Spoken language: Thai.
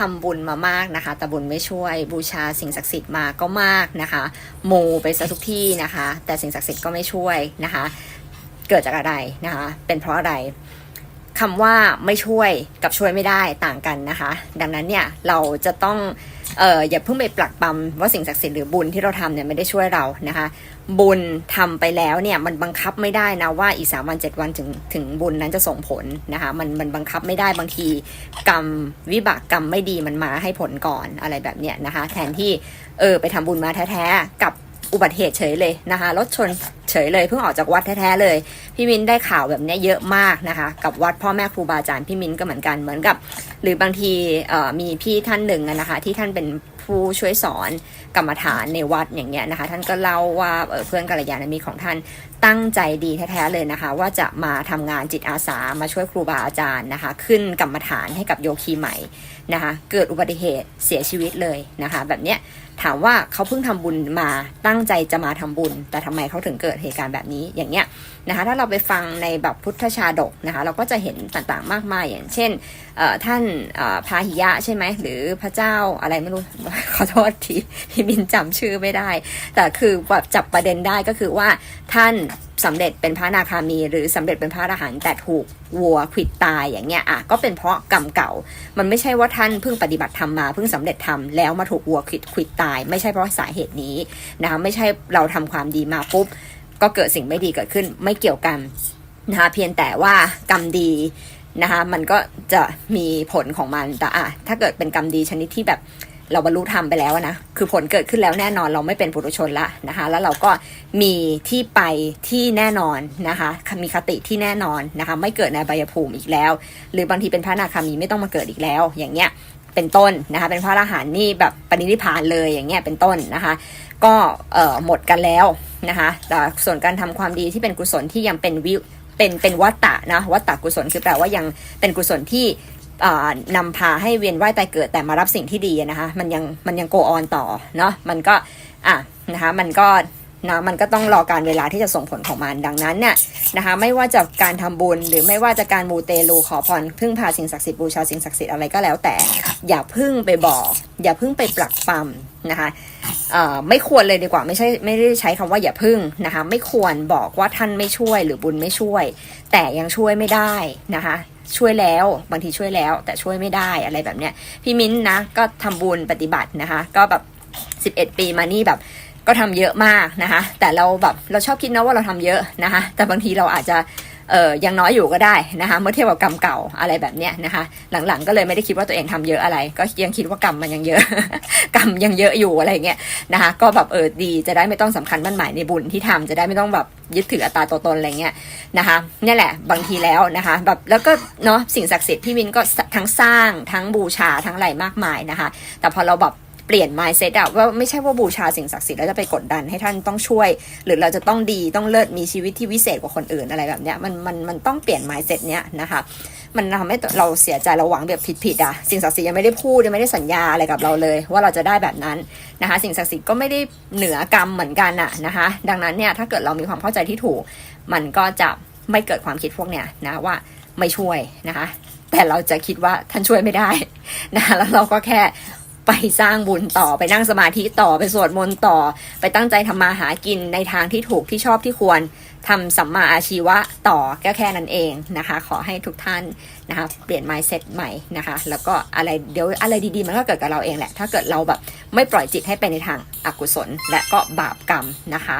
ทำบุญมามากนะคะ แต่บุญไม่ช่วยบูชาสิ่งศักดิ์สิทธิ์มาก็มากนะคะโมไปซะทุกที่นะคะ แต่สิ่งศักดิ์สิทธิ์ก็ไม่ช่วยนะคะ เกิดจากอะไรนะคะ เป็นเพราะอะไรคำว่าไม่ช่วยกับช่วยไม่ได้ต่างกันนะคะ ดังนั้นเนี่ยเราจะต้อง เอออย่าเพิ่งไปปลักปั๊มว่าสิ่งศักดิ์สิทธิ์หรือบุญที่เราทำเนี่ยไม่ได้ช่วยเรานะคะ บุญทำไปแล้วเนี่ยมันบังคับไม่ได้นะว่าอีกสามวันเจ็ดวันถึงถึงบุญนั้นจะส่งผลนะคะมันมันบังคับไม่ได้บางทีกรรมวิบากกรรมไม่ดีมันมาให้ผลก่อนอะไรแบบเนี้ยนะคะ แทนที่เออไปทำบุญมาแท้ๆกับ อุบัติเหตุเฉยเลยนะคะรถชนเฉยเลยเพิ่งออกจากวัดแท้ๆเลย พี่มินได้ข่าวแบบนี้เยอะมากนะคะ กับวัดพ่อแม่ครูบาอาจารย์พี่มินก็เหมือนกันเหมือนกับ หรือบางทีมีพี่ท่านหนึ่งนะคะ ที่ท่านเป็นผู้ช่วยสอนกรรมฐานในวัดอย่างเงี้ยนะคะ ท่านก็เล่าว่าเเพื่อนกัลยาณมิตรของท่าน ตั้งใจดีแท้ๆเลยนะคะ ว่าจะมาทำงานจิตอาสามาช่วยครูบาอาจารย์นะคะ ขึ้นกรรมฐานให้กับโยคีใหม่นะคะ เกิดอุบัติเหตุเสียชีวิตเลยนะคะ แบบเนี้ยถามว่าเขาเพิ่งทำบุญมาตั้งใจจะมาทำบุญ แต่ทำไมเขาถึงเกิดเหตุการณ์แบบนี้อย่างเงี้ย นะคะถ้าเราไปฟังในแบบพุทธชาดกนะคะเราก็จะเห็นต่างๆมากมายอย่างเช่นท่านพาหิยะใช่ไหมหรือพระเจ้าอะไรไม่รู้ขอโทษทีพี่มินจำชื่อไม่ได้ แต่คือแบบจับประเด็นได้ก็คือว่าท่านสำเร็จเป็นพระนาคามี หรือสำเร็จเป็นพระอรหันต์แต่ถูกวัวขิดตายอย่างเงี้ยอะก็เป็นเพราะกรรมเก่า มันไม่ใช่ว่าท่านเพิ่งปฏิบัติธรรมมาเพิ่งสำเร็จธรรมแล้วมาถูกวัวขิดขิดตาย ไม่ใช่เพราะสาเหตุนี้นะคะไม่ใช่เราทำความดีมาปุ๊บ ก็เกิดสิ่งไม่ดีเกิดขึ้นไม่เกี่ยวกันนะคะเพียงแต่ว่ากรรมดีนะคะมันก็จะมีผลของมันแต่อะถ้าเกิดเป็นกรรมดีชนิดที่แบบเราบรรลุธรรมไปแล้วนะ คือผลเกิดขึ้นแล้วแน่นอนเราไม่เป็นปุถุชนละนะคะ แล้วเราก็มีที่ไปที่แน่นอนนะคะ มีคติที่แน่นอนนะคะ ไม่เกิดในบายภูมิอีกแล้ว หรือบางทีเป็นพระอนาคามีไม่ต้องมาเกิดอีกแล้ว อย่างเงี้ย เป็นต้นนะคะ เป็นพระอรหันต์นี่แบบปณิธิพานเลยอย่างเงี้ย เป็นต้นนะคะ ก็เอ่อหมดกันแล้ว นะคะแต่ส่วนการทำความดีที่เป็นกุศลที่ยังเป็นวิเป็นเป็นวัตตะนะวัตตะกุศลคือแปลว่ายังเป็นกุศลที่นำพาให้เวียนว่ายตายเกิดแต่มารับสิ่งที่ดีนะคะมันยังมันยังโกออนต่อเนาะมันก็อะนะคะมันก็ นะมันก็ต้องรอการเวลาที่จะส่งผลของมันดังนั้นเนี่ยนะคะไม่ว่าจะการทำบุญหรือไม่ว่าจะการมูเตลูขอพรพึ่งพาสิ่งศักดิ์สิทธิ์บูชาสิ่งศักดิ์สิทธิ์อะไรก็แล้วแต่ อย่าพึ่งไปบอก อย่าพึ่งไปปลักปั๊มนะคะไม่ควรเลยดีกว่าไม่ใช่ไม่ได้ใช้คำว่าอย่าพึ่งนะคะไม่ควรบอกว่าท่านไม่ช่วยหรือบุญไม่ช่วย แต่ยังช่วยไม่ได้นะคะช่วยแล้วบางทีช่วยแล้ว แต่ช่วยไม่ได้อะไรแบบเนี้ยพี่มิ้นนะก็ทำบุญปฏิบัตินะคะ ก็แบบ11 ปีมานี่แบบ ก็ทำเยอะมากนะคะ แต่เราแบบเราชอบคิดนะว่าเราทำเยอะนะคะ แต่บางทีเราอาจจะเออยังน้อยอยู่ก็ได้นะคะ เมื่อเทียบกับกรรมเก่าอะไรแบบเนี้ยนะคะ หลังๆก็เลยไม่ได้คิดว่าตัวเองทำเยอะอะไร ก็ยังคิดว่ากรรมมันยังเยอะ กรรมยังเยอะอยู่อะไรเงี้ยนะคะ ก็แบบเออดีจะได้ไม่ต้องสำคัญมั่นหมายในบุญที่ทำจะได้ไม่ต้องแบบยึดถืออัตราตัวตนอะไรเงี้ยนะคะนี่แหละบางทีแล้วนะคะ แบบแล้วก็เนาะสิ่งศักดิ์สิทธิ์พี่วินก็ทั้งสร้างทั้งบูชาทั้งอะไรมากมายนะคะ แต่พอเราแบบ ปลี่ยน mindset อะว่าไม่ใช่ว่าบูชาสิ่งศักดิ์สิทธิ์แล้วจะไปกดดันให้ท่านต้องช่วย หรือเราจะต้องดีต้องเลิศมีชีวิตที่วิเศษกว่าคนอื่นอะไรแบบเนี้ยมันมันมันต้องเปลี่ยน mindset เนี้ยนะคะมันทำให้เราเสียใจเราหวังแบบผิดๆอะสิ่งศักดิ์สิทธิ์ยังไม่ได้พูดยังไม่ได้สัญญาอะไรกับเราเลย ว่าเราจะได้แบบนั้นนะคะ สิ่งศักดิ์สิทธิ์ก็ไม่ได้เหนือกรรมเหมือนกันอะนะคะ ดังนั้นเนี่ยถ้าเกิดเรามีความเข้าใจที่ถูก มันก็จะไม่เกิดความคิดพวกเนี้ยนะว่าไม่ช่วยนะคะแต่เราจะคิดว่าท่านช่วยไม่ได้นะแล้วเราก็แค่ ไปสร้างบุญต่อไปนั่งสมาธิต่อไปสวดมนต์ต่อ ไปตั้งใจทำมาหากินในทางที่ถูกที่ชอบที่ควรทำสัมมาอาชีวะต่อก็แค่นั้นเองนะคะ ขอให้ทุกท่านนะคะ เปลี่ยน mindset ใหม่นะคะ แล้วก็อะไรเดี๋ยวอะไรดีๆ มันก็เกิดกับเราเองแหละ ถ้าเกิดเราแบบไม่ปล่อยจิตให้ไปในทางอกุศล และก็บาปกรรมนะคะ